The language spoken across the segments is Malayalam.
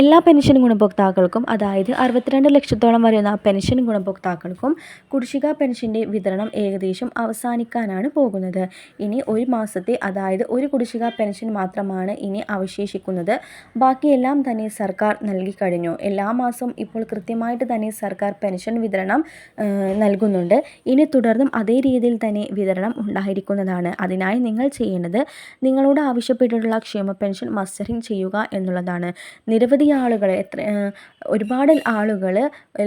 എല്ലാ പെൻഷൻ ഗുണഭോക്താക്കൾക്കും അതായത് അറുപത്തിരണ്ട് ലക്ഷത്തോളം വരുന്ന പെൻഷൻ ഗുണഭോക്താക്കൾക്കും കുടിശ്ശിക പെൻഷന്റെ വിതരണം ഏകദേശം അവസാനിക്കാനാണ് പോകുന്നത്. ഇനി ഒരു മാസത്തെ അതായത് ഒരു കുടിശ്ശിക പെൻഷൻ മാത്രമാണ് ഇനി അവശേഷിക്കുന്നത്. ബാക്കിയെല്ലാം തന്നെ സർക്കാർ നൽകി കഴിഞ്ഞു. എല്ലാ മാസവും ഇപ്പോൾ കൃത്യമായിട്ട് തന്നെ സർക്കാർ പെൻഷൻ വിതരണം നൽകുന്നുണ്ട്. ഇനി തുടർന്നും അതേ രീതിയിൽ തന്നെ വിതരണം ഉണ്ടായിരിക്കുന്നതാണ്. അതിനായി നിങ്ങൾ ചെയ്യേണ്ടത് നിങ്ങളോട് ആവശ്യപ്പെട്ടിട്ടുള്ള ക്ഷേമ പെൻഷൻ മസ്റ്ററിങ് ചെയ്യുക എന്നുള്ളതാണ്. നിരവധി നിരവധി ആളുകൾ എത്ര ഒരുപാട് ആളുകൾ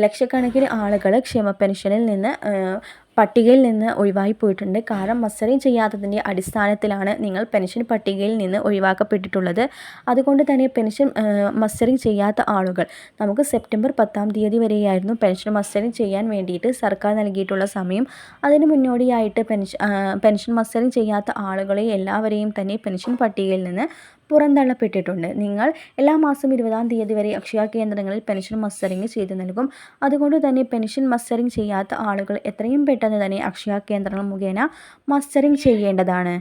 ലക്ഷക്കണക്കിന് ആളുകൾ ക്ഷേമ പെൻഷനിൽ നിന്ന് പട്ടികയിൽ നിന്ന് ഒഴിവായി പോയിട്ടുണ്ട്. കാരണം മസ്റ്ററിങ് ചെയ്യാത്തതിന്റെ അടിസ്ഥാനത്തിലാണ് നിങ്ങൾ പെൻഷൻ പട്ടികയിൽ നിന്ന് ഒഴിവാക്കപ്പെട്ടിട്ടുള്ളത്. അതുകൊണ്ട് തന്നെ പെൻഷൻ മസ്റ്ററിങ് ചെയ്യാത്ത ആളുകൾ നമുക്ക് സെപ്റ്റംബർ പത്താം തീയതി വരെയായിരുന്നു പെൻഷൻ മസ്റ്ററിങ് ചെയ്യാൻ വേണ്ടിയിട്ട് സർക്കാർ നൽകിയിട്ടുള്ള സമയം. അതിന് മുന്നോടിയായിട്ട് പെൻഷൻ പെൻഷൻ മസ്റ്ററിങ് ചെയ്യാത്ത ആളുകളെ എല്ലാവരെയും തന്നെ പെൻഷൻ പട്ടികയിൽ നിന്ന് പുറന്തള്ളപ്പെട്ടിട്ടുണ്ട്. നിങ്ങൾ എല്ലാ മാസം ഇരുപതാം തീയതി വരെ അക്ഷയ കേന്ദ്രങ്ങളിൽ പെൻഷൻ മസ്റ്ററിങ് ചെയ്ത് നൽകും. അതുകൊണ്ട് തന്നെ പെൻഷൻ മസ്റ്ററിങ് ചെയ്യാത്ത ആളുകൾ എത്രയും പെട്ടെന്ന് തന്നെ അക്ഷയ കേന്ദ്രങ്ങൾ മുഖേന മസ്റ്ററിങ് ചെയ്യേണ്ടതാണ്.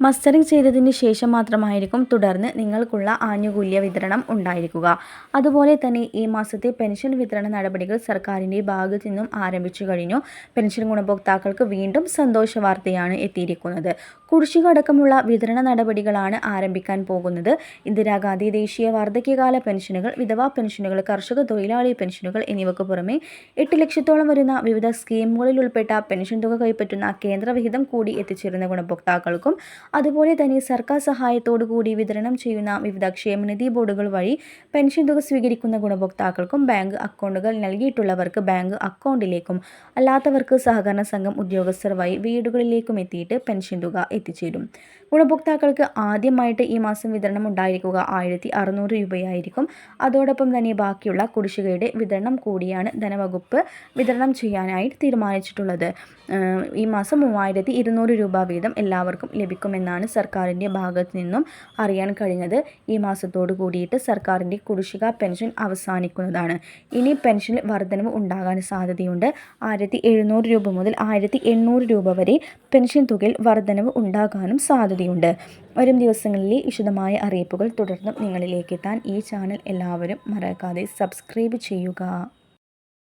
മസ്റ്ററിങ് ചെയ്തതിന് ശേഷം മാത്രമായിരിക്കും തുടർന്ന് നിങ്ങൾക്കുള്ള ആനുകൂല്യ വിതരണം ഉണ്ടായിരിക്കുക. അതുപോലെ തന്നെ ഈ മാസത്തെ പെൻഷൻ വിതരണ നടപടികൾ സർക്കാരിന്റെ ഭാഗത്തു നിന്നും ആരംഭിച്ചു കഴിഞ്ഞു. പെൻഷൻ ഗുണഭോക്താക്കൾക്ക് വീണ്ടും സന്തോഷ വാർത്തയാണ് എത്തിയിരിക്കുന്നത്. കുടിശ്ശിക അടക്കമുള്ള വിതരണ നടപടികളാണ് ആരംഭിക്കാൻ പോകുന്നത്. ഇന്ദിരാഗാന്ധി ദേശീയ വാർദ്ധക്യകാല പെൻഷനുകൾ വിധവാ പെൻഷനുകൾ കർഷക തൊഴിലാളി പെൻഷനുകൾ എന്നിവയ്ക്ക് പുറമെ എട്ട് ലക്ഷത്തോളം വരുന്ന വിവിധ സ്കീമുകളിൽ ഉൾപ്പെട്ട പെൻഷൻ തുക കൈപ്പറ്റുന്ന കേന്ദ്രവിഹിതം കൂടി എത്തിച്ചേരുന്ന ഗുണഭോക്താക്കൾക്കും അതുപോലെ തന്നെ സർക്കാർ സഹായത്തോടു കൂടി വിതരണം ചെയ്യുന്ന വിവിധ ക്ഷേമനിധി ബോർഡുകൾ വഴി പെൻഷൻ തുക സ്വീകരിക്കുന്ന ഗുണഭോക്താക്കൾക്കും ബാങ്ക് അക്കൗണ്ടുകൾ നൽകിയിട്ടുള്ളവർക്ക് ബാങ്ക് അക്കൗണ്ടിലേക്കും അല്ലാത്തവർക്ക് സഹകരണ സംഘം ഉദ്യോഗസ്ഥർ വഴി വീടുകളിലേക്കും എത്തിയിട്ട് പെൻഷൻ തുക എത്തിച്ചേരും. ഗുണഭോക്താക്കൾക്ക് ആദ്യമായിട്ട് ഈ മാസം വിതരണം ഉണ്ടായിരിക്കുക ആയിരത്തി അറുന്നൂറ് രൂപയായിരിക്കും. അതോടൊപ്പം തന്നെ ബാക്കിയുള്ള കുടിശ്ശികയുടെ വിതരണം കൂടിയാണ് ധനവകുപ്പ് വിതരണം ചെയ്യാനായി തീരുമാനിച്ചിട്ടുള്ളത്. ഈ മാസം മൂവായിരത്തി രൂപ വീതം എല്ലാവർക്കും ലഭിക്കുമെന്നാണ് സർക്കാരിന്റെ ഭാഗത്തു നിന്നും അറിയാൻ കഴിഞ്ഞത് ഈ മാസത്തോട് കൂടിയിട്ട് സർക്കാരിന്റെ കുടിശ്ശിക പെൻഷൻ അവസാനിക്കുന്നതാണ്. ഇനി പെൻഷനിൽ വർധനവ് ഉണ്ടാകാൻ സാധ്യതയുണ്ട്. ആയിരത്തി എഴുന്നൂറ് രൂപ മുതൽ ആയിരത്തി എണ്ണൂറ് രൂപ വരെ പെൻഷൻ തുകയിൽ വർധനവ് ഉണ്ടാകാനും സാധ്യതയുണ്ട്. വരും ദിവസങ്ങളിലെ വിശദമായ അറിയിപ്പുകൾ തുടർന്നും നിങ്ങളിലേക്ക് എത്താൻ ഈ ചാനൽ എല്ലാവരും മറക്കാതെ സബ്സ്ക്രൈബ് ചെയ്യുക.